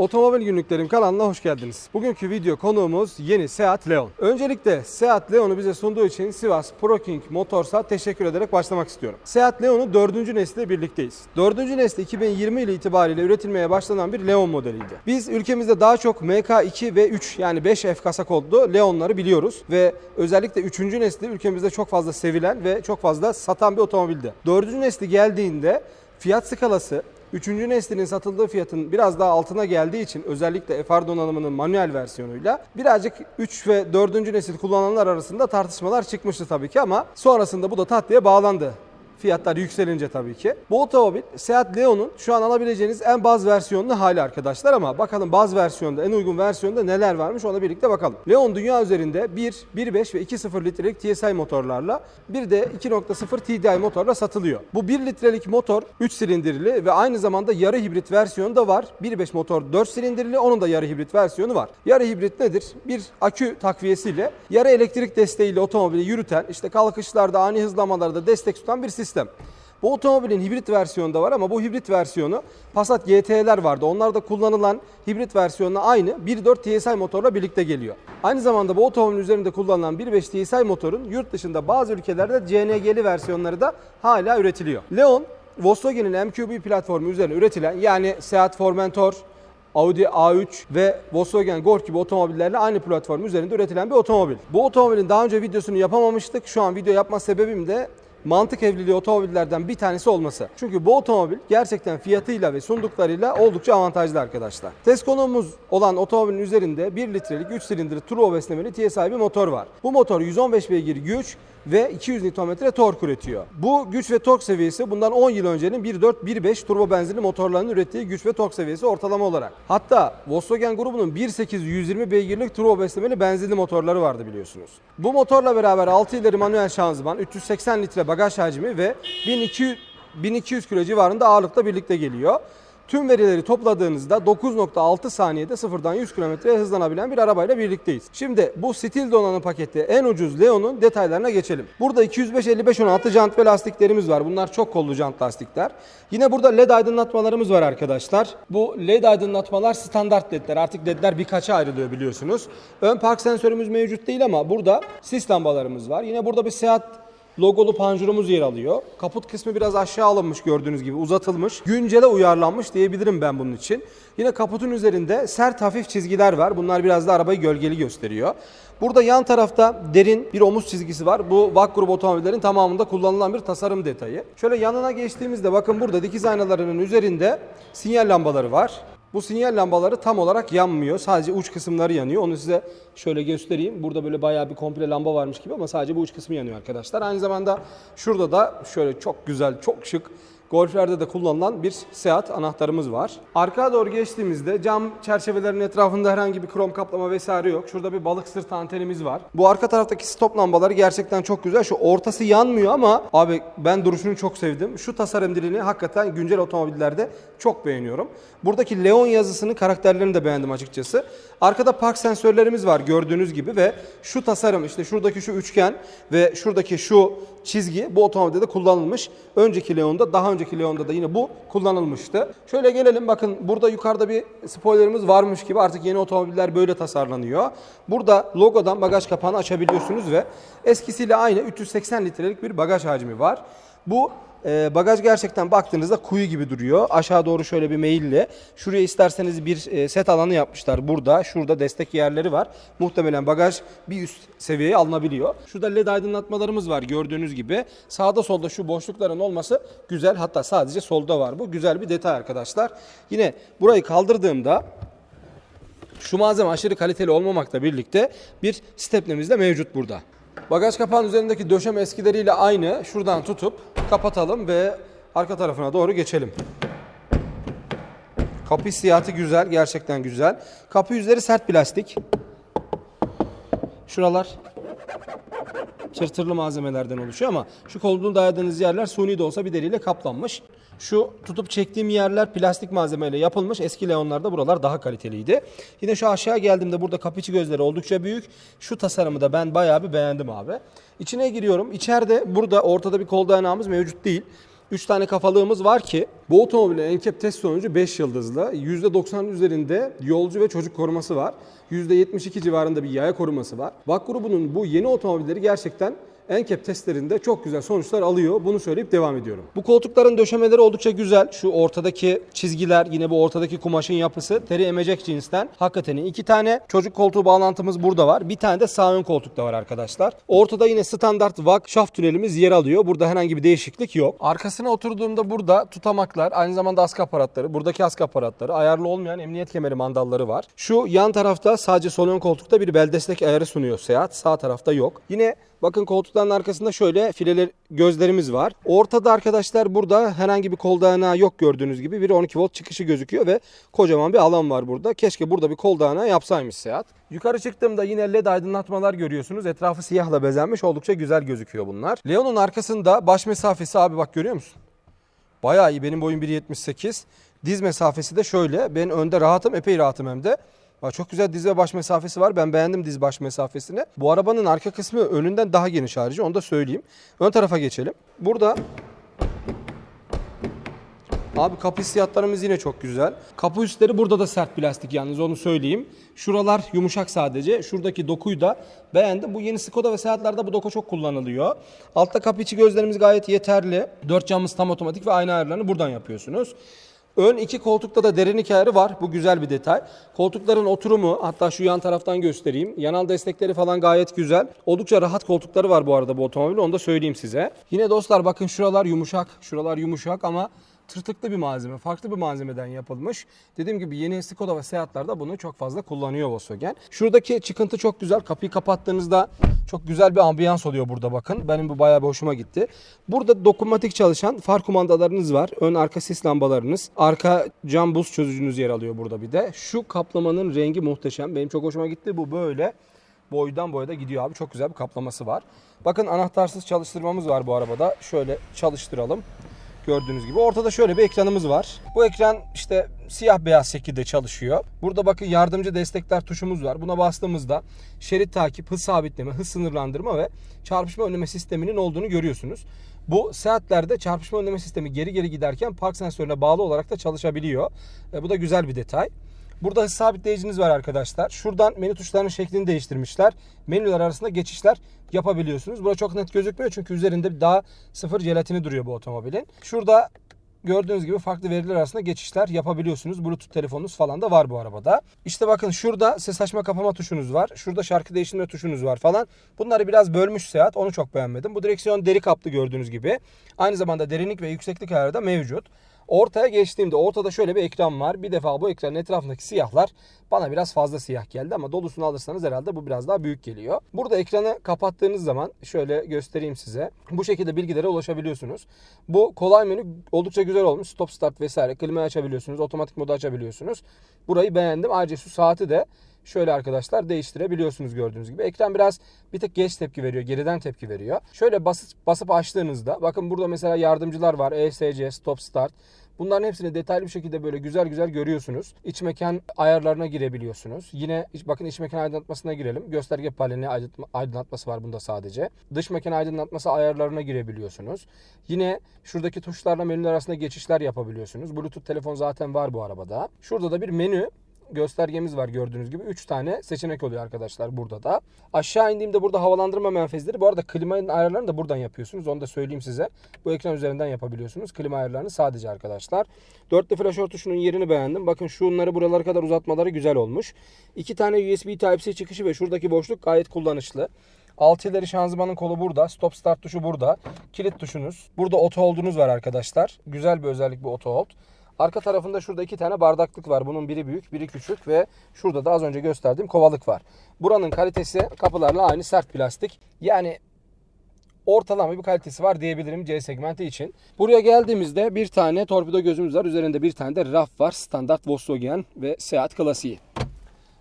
Otomobil Günlüklerim kanalına hoş geldiniz. Bugünkü video konuğumuz yeni Seat Leon. Öncelikle Seat Leon'u bize sunduğu için Sivas Pro King Motors'a teşekkür ederek başlamak istiyorum. Seat Leon'un dördüncü nesli birlikteyiz. Dördüncü nesli 2020 yılı itibariyle üretilmeye başlanan bir Leon modeliydi. Biz ülkemizde daha çok MK2 ve 3 yani 5 F kasa kodlu Leon'ları biliyoruz ve özellikle 3. nesli ülkemizde çok fazla sevilen ve çok fazla satan bir otomobildi. 4. nesli geldiğinde fiyat skalası Üçüncü neslinin satıldığı fiyatın biraz daha altına geldiği için özellikle FR donanımının manuel versiyonuyla birazcık 3 ve 4. nesil kullananlar arasında tartışmalar çıkmıştı tabii ki ama sonrasında bu da tatlıya bağlandı. Fiyatlar yükselince tabii ki. Bu otomobil Seat Leon'un şu an alabileceğiniz en baz versiyonlu hali arkadaşlar ama bakalım baz versiyonda en uygun versiyonda neler varmış ona birlikte bakalım. Leon dünya üzerinde 1, 1.5 ve 2.0 litrelik TSI motorlarla bir de 2.0 TDI motorla satılıyor. Bu 1 litrelik motor 3 silindirli ve aynı zamanda yarı hibrit versiyonu da var. 1.5 motor 4 silindirli onun da yarı hibrit versiyonu var. Yarı hibrit nedir? Bir akü takviyesiyle yarı elektrik desteğiyle otomobili yürüten işte kalkışlarda ani hızlamalarda destek tutan bir sistem. Bu otomobilin hibrit versiyonu da var ama bu hibrit versiyonu Passat GT'ler vardı. Onlarda kullanılan hibrit versiyonuna aynı 1.4 TSI motorla birlikte geliyor. Aynı zamanda bu otomobilin üzerinde kullanılan 1.5 TSI motorun yurt dışında bazı ülkelerde CNG'li versiyonları da hala üretiliyor. Leon, Volkswagen'in MQB platformu üzerine üretilen yani Seat Formentor, Audi A3 ve Volkswagen Golf gibi otomobillerle aynı platform üzerinde üretilen bir otomobil. Bu otomobilin daha önce videosunu yapamamıştık. Şu an video yapma sebebim de mantık evliliği otomobillerden bir tanesi olması. Çünkü bu otomobil gerçekten fiyatıyla ve sunduklarıyla oldukça avantajlı arkadaşlar. Test konuğumuz olan otomobilin üzerinde 1 litrelik 3 silindirli turbo beslemeli TSI bir motor var. Bu motor 115 beygir güç ve 200 Nm tork üretiyor. Bu güç ve tork seviyesi bundan 10 yıl öncenin 1.4 1.5 turbo benzinli motorlarının ürettiği güç ve tork seviyesi ortalama olarak. Hatta Volkswagen grubunun 1.8 120 beygirlik turbo beslemeli benzinli motorları vardı biliyorsunuz. Bu motorla beraber 6 ileri manuel şanzıman, 380 litre bagaj hacmi ve 1200 1200 kilo civarında ağırlıkla birlikte geliyor. Tüm verileri topladığınızda 9.6 saniyede sıfırdan 100 kilometreye hızlanabilen bir arabayla birlikteyiz. Şimdi bu stil donanım paketi en ucuz Leon'un detaylarına geçelim. Burada 205-55-16 jant ve lastiklerimiz var. Bunlar çok kollu jant lastikler. Yine burada led aydınlatmalarımız var arkadaşlar. Bu led aydınlatmalar standart ledler. Artık ledler birkaça ayrılıyor biliyorsunuz. Ön park sensörümüz mevcut değil ama burada sis lambalarımız var. Yine burada bir Seat logolu panjurumuz yer alıyor. Kaput kısmı biraz aşağı alınmış gördüğünüz gibi uzatılmış. Güncele uyarlanmış diyebilirim ben bunun için. Yine kaputun üzerinde sert hafif çizgiler var. Bunlar biraz da arabayı gölgeli gösteriyor. Burada yan tarafta derin bir omuz çizgisi var. Bu VAK grubu otomobillerin tamamında kullanılan bir tasarım detayı. Şöyle yanına geçtiğimizde bakın burada dikiz aynalarının üzerinde sinyal lambaları var. Bu sinyal lambaları tam olarak yanmıyor. Sadece uç kısımları yanıyor. Onu size şöyle göstereyim. Burada böyle bayağı bir komple lamba varmış gibi ama sadece bu uç kısmı yanıyor arkadaşlar. Aynı zamanda şurada da şöyle çok güzel, çok şık Golflerde de kullanılan bir Seat anahtarımız var. Arkaya doğru geçtiğimizde cam çerçevelerinin etrafında herhangi bir krom kaplama vesaire yok. Şurada bir balık sırt antenimiz var. Bu arka taraftaki stop lambaları gerçekten çok güzel. Şu ortası yanmıyor ama abi ben duruşunu çok sevdim. Şu tasarım dilini hakikaten güncel otomobillerde çok beğeniyorum. Buradaki Leon yazısının karakterlerini de beğendim açıkçası. Arkada park sensörlerimiz var gördüğünüz gibi ve şu tasarım işte şuradaki şu üçgen ve şuradaki şu çizgi bu otomobilde de kullanılmış. Önceki Leon'da daha önceki Leon'da da yine bu kullanılmıştı. Şöyle gelelim bakın burada yukarıda bir spoilerımız varmış gibi artık yeni otomobiller böyle tasarlanıyor. Burada logodan bagaj kapağını açabiliyorsunuz ve eskisiyle aynı 380 litrelik bir bagaj hacmi var. Bu e, bagaj gerçekten baktığınızda kuyu gibi duruyor. Aşağı doğru şöyle bir meyilli. Şuraya isterseniz bir e, set alanı yapmışlar burada. Şurada destek yerleri var. Muhtemelen bagaj bir üst seviyeye alınabiliyor. Şurada led aydınlatmalarımız var gördüğünüz gibi. Sağda solda şu boşlukların olması güzel. Hatta sadece solda var bu. Güzel bir detay arkadaşlar. Yine burayı kaldırdığımda şu malzeme aşırı kaliteli olmamakla birlikte bir stepnemiz de mevcut burada. Bagaj kapağının üzerindeki döşem eskileriyle aynı. Şuradan tutup kapatalım ve arka tarafına doğru geçelim. Kapı hissiyatı güzel, gerçekten güzel. Kapı yüzleri sert plastik. Şuralar tırtırlı malzemelerden oluşuyor ama şu kolunu dayadığınız yerler suni de olsa bir deriyle kaplanmış. Şu tutup çektiğim yerler plastik malzemeyle yapılmış. Eski Leon'larda buralar daha kaliteliydi. Yine şu aşağı geldiğimde burada kapı içi gözleri oldukça büyük. Şu tasarımı da ben bayağı bir beğendim abi. İçine giriyorum. İçeride burada ortada bir kol dayanağımız mevcut değil. 3 tane kafalığımız var ki bu otomobilin NCAP test sonucu 5 yıldızlı. %90 üzerinde yolcu ve çocuk koruması var. %72 civarında bir yaya koruması var. VAK grubunun bu yeni otomobilleri gerçekten NCAP testlerinde çok güzel sonuçlar alıyor. Bunu söyleyip devam ediyorum. Bu koltukların döşemeleri oldukça güzel. Şu ortadaki çizgiler yine bu ortadaki kumaşın yapısı teri emecek cinsten. Hakikaten iki tane çocuk koltuğu bağlantımız burada var. Bir tane de sağ ön koltukta var arkadaşlar. Ortada yine standart VAK şaft tünelimiz yer alıyor. Burada herhangi bir değişiklik yok. Arkasına oturduğumda burada tutamaklar, aynı zamanda askı aparatları, buradaki askı aparatları, ayarlı olmayan emniyet kemeri mandalları var. Şu yan tarafta sadece sol ön koltukta bir bel destek ayarı sunuyor Seat. Sağ tarafta yok. Yine Bakın koltukların arkasında şöyle fileler gözlerimiz var. Ortada arkadaşlar burada herhangi bir kol dayanağı yok gördüğünüz gibi. Bir 12 volt çıkışı gözüküyor ve kocaman bir alan var burada. Keşke burada bir kol dayanağı yapsaymış Seat. Yukarı çıktığımda yine led aydınlatmalar görüyorsunuz. Etrafı siyahla bezenmiş. Oldukça güzel gözüküyor bunlar. Leon'un arkasında baş mesafesi abi bak görüyor musun? Bayağı iyi. Benim boyum 1.78. Diz mesafesi de şöyle. Ben önde rahatım. Epey rahatım hem de. Bak çok güzel diz ve baş mesafesi var. Ben beğendim diz baş mesafesini. Bu arabanın arka kısmı önünden daha geniş harici. Onu da söyleyeyim. Ön tarafa geçelim. Burada Abi kapı hissiyatlarımız yine çok güzel. Kapı üstleri burada da sert plastik yalnız onu söyleyeyim. Şuralar yumuşak sadece. Şuradaki dokuyu da beğendim. Bu yeni Skoda ve Seat'larda bu doku çok kullanılıyor. Altta kapı içi gözlerimiz gayet yeterli. Dört camımız tam otomatik ve aynı ayarlarını buradan yapıyorsunuz. Ön iki koltukta da derinlik ayarı var. Bu güzel bir detay. Koltukların oturumu hatta şu yan taraftan göstereyim. Yanal destekleri falan gayet güzel. Oldukça rahat koltukları var bu arada bu otomobil. Onu da söyleyeyim size. Yine dostlar bakın şuralar yumuşak. Şuralar yumuşak ama tırtıklı bir malzeme. Farklı bir malzemeden yapılmış. Dediğim gibi yeni Skoda ve Seat'larda bunu çok fazla kullanıyor Volkswagen. Şuradaki çıkıntı çok güzel. Kapıyı kapattığınızda çok güzel bir ambiyans oluyor burada bakın. Benim bu bayağı bir hoşuma gitti. Burada dokunmatik çalışan far kumandalarınız var. Ön arka sis lambalarınız. Arka cam buz çözücünüz yer alıyor burada bir de. Şu kaplamanın rengi muhteşem. Benim çok hoşuma gitti. Bu böyle boydan boya da gidiyor abi. Çok güzel bir kaplaması var. Bakın anahtarsız çalıştırmamız var bu arabada. Şöyle çalıştıralım. Gördüğünüz gibi ortada şöyle bir ekranımız var. Bu ekran işte siyah beyaz şekilde çalışıyor. Burada bakın yardımcı destekler tuşumuz var. Buna bastığımızda şerit takip, hız sabitleme, hız sınırlandırma ve çarpışma önleme sisteminin olduğunu görüyorsunuz. Bu saatlerde çarpışma önleme sistemi geri geri giderken park sensörüne bağlı olarak da çalışabiliyor. E, bu da güzel bir detay. Burada hız sabitleyiciniz var arkadaşlar. Şuradan menü tuşlarının şeklini değiştirmişler. Menüler arasında geçişler yapabiliyorsunuz. Burada çok net gözükmüyor çünkü üzerinde daha sıfır jelatini duruyor bu otomobilin. Şurada gördüğünüz gibi farklı veriler arasında geçişler yapabiliyorsunuz. Bluetooth telefonunuz falan da var bu arabada. İşte bakın şurada ses açma kapama tuşunuz var. Şurada şarkı değiştirme tuşunuz var falan. Bunları biraz bölmüş Seat. Onu çok beğenmedim. Bu direksiyon deri kaplı gördüğünüz gibi. Aynı zamanda derinlik ve yükseklik ayarı da mevcut. Ortaya geçtiğimde ortada şöyle bir ekran var. Bir defa bu ekranın etrafındaki siyahlar bana biraz fazla siyah geldi ama dolusunu alırsanız herhalde bu biraz daha büyük geliyor. Burada ekranı kapattığınız zaman şöyle göstereyim size. Bu şekilde bilgilere ulaşabiliyorsunuz. Bu kolay menü oldukça güzel olmuş. Stop start vesaire. Klimayı açabiliyorsunuz. Otomatik modu açabiliyorsunuz. Burayı beğendim. Ayrıca şu saati de şöyle arkadaşlar değiştirebiliyorsunuz gördüğünüz gibi. Ekran biraz bir tık geç tepki veriyor. Geriden tepki veriyor. Şöyle basıp, basıp açtığınızda bakın burada mesela yardımcılar var. ESC, stop start. Bunların hepsini detaylı bir şekilde böyle güzel güzel görüyorsunuz. İç mekan ayarlarına girebiliyorsunuz. Yine bakın iç mekan aydınlatmasına girelim. Gösterge paneli aydınlatması var bunda sadece. Dış mekan aydınlatması ayarlarına girebiliyorsunuz. Yine şuradaki tuşlarla menüler arasında geçişler yapabiliyorsunuz. Bluetooth telefon zaten var bu arabada. Şurada da bir menü göstergemiz var gördüğünüz gibi. 3 tane seçenek oluyor arkadaşlar burada da. Aşağı indiğimde burada havalandırma menfezleri. Bu arada klimanın ayarlarını da buradan yapıyorsunuz. Onu da söyleyeyim size. Bu ekran üzerinden yapabiliyorsunuz. Klima ayarlarını sadece arkadaşlar. Dörtlü flaşör tuşunun yerini beğendim. Bakın şunları buralara kadar uzatmaları güzel olmuş. 2 tane USB Type-C çıkışı ve şuradaki boşluk gayet kullanışlı. 6 ileri şanzımanın kolu burada. Stop start tuşu burada. Kilit tuşunuz. Burada auto hold'unuz var arkadaşlar. Güzel bir özellik bu auto hold. Arka tarafında şurada iki tane bardaklık var. Bunun biri büyük, biri küçük ve şurada da az önce gösterdiğim kovalık var. Buranın kalitesi kapılarla aynı sert plastik. Yani ortalama bir kalitesi var diyebilirim C segmenti için. Buraya geldiğimizde bir tane torpido gözümüz var. Üzerinde bir tane de raf var. Standart Volkswagen ve Seat klasiği.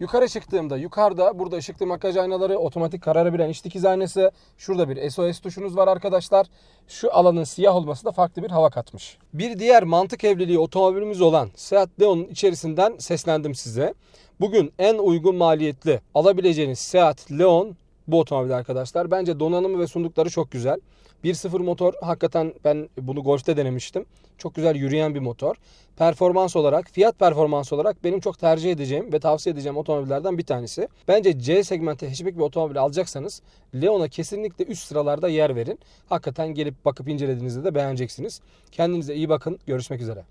Yukarı çıktığımda yukarıda burada ışıklı makyaj aynaları, otomatik kararabilen iç dikiz aynası. Şurada bir SOS tuşunuz var arkadaşlar. Şu alanın siyah olması da farklı bir hava katmış. Bir diğer mantık evliliği otomobilimiz olan Seat Leon'un içerisinden seslendim size. Bugün en uygun maliyetli alabileceğiniz Seat Leon bu otomobil arkadaşlar. Bence donanımı ve sundukları çok güzel. 1.0 motor hakikaten ben bunu Golf'te denemiştim. Çok güzel yürüyen bir motor. Performans olarak, fiyat performans olarak benim çok tercih edeceğim ve tavsiye edeceğim otomobillerden bir tanesi. Bence C segmente hatchback bir otomobil alacaksanız Leon'a kesinlikle üst sıralarda yer verin. Hakikaten gelip bakıp incelediğinizde de beğeneceksiniz. Kendinize iyi bakın. Görüşmek üzere.